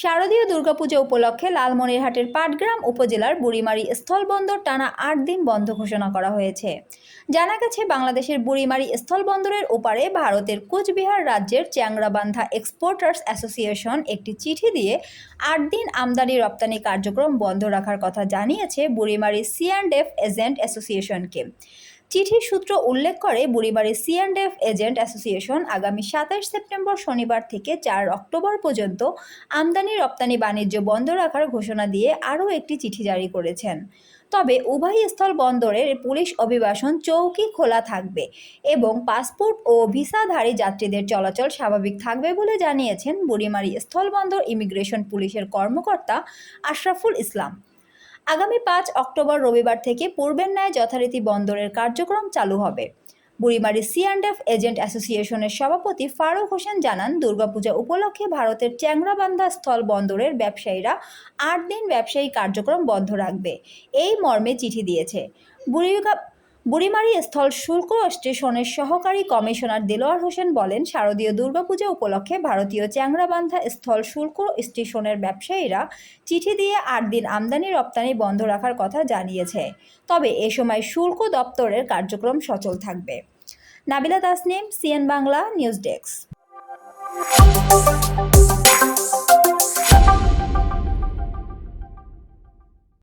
শারদীয় দুর্গাপুজো উপলক্ষে লালমনিরহাটের পাটগ্রাম উপজেলার বুড়িমারি স্থলবন্দর টানা আট দিন বন্ধ ঘোষণা করা হয়েছে। জানা গেছে, বাংলাদেশের বুড়িমারি স্থলবন্দরের ওপারে ভারতের কোচবিহার রাজ্যের চ্যাংরাবান্ধা এক্সপোর্টার্স অ্যাসোসিয়েশন একটি চিঠি দিয়ে আট দিন আমদানি রপ্তানি কার্যক্রম বন্ধ রাখার কথা জানিয়েছে Burimari C and F agent অ্যাসোসিয়েশনকে। চিঠির সূত্র উল্লেখ করে বুড়িবাড়ি C and F agent association আগামী সাতাশ সেপ্টেম্বর শনিবার থেকে চার অক্টোবর পর্যন্ত আমদানি, রপ্তানি, বাণিজ্য বন্ধ রাখার ঘোষণা দিয়ে আরও একটি চিঠি জারি করেছেন। তবে উভয় স্থল বন্দরের পুলিশ অভিবাসন চৌকি খোলা থাকবে এবং পাসপোর্ট ও ভিসাধারী যাত্রীদের চলাচল স্বাভাবিক থাকবে বলে জানিয়েছেন বুড়িমারি স্থলবন্দর ইমিগ্রেশন পুলিশের কর্মকর্তা আশরাফুল ইসলাম। আগামী পাঁচ অক্টোবর রবিবার থেকে পূর্বের ন্যায় যথারীতি বন্দরের কার্যক্রম চালু হবে। Burimari C and F agent অ্যাসোসিয়েশনের সভাপতি ফারুক হোসেন জানান, দুর্গাপূজা উপলক্ষে ভারতের চ্যাংরাবান্ধা স্থল বন্দরের ব্যবসায়ীরা আট দিন ব্যবসায়ী কার্যক্রম বন্ধ রাখবে। এই মর্মে চিঠি দিয়েছে। বুড়িগা বুড়িমারি স্থল শুল্ক স্টেশনের সহকারী কমিশনার দেলোয়ার হোসেন বলেন, শারদীয় দুর্গাপূজা উপলক্ষে ভারতীয় চ্যাংরাবান্ধা স্থল শুল্ক স্টেশনের ব্যবসায়ীরা চিঠি দিয়ে আট দিন আমদানি রপ্তানি বন্ধ রাখার কথা জানিয়েছে। তবে এ সময় শুল্ক দপ্তরের কার্যক্রম সচল থাকবে। Nabila Tasnim, CN Bangla, news desk.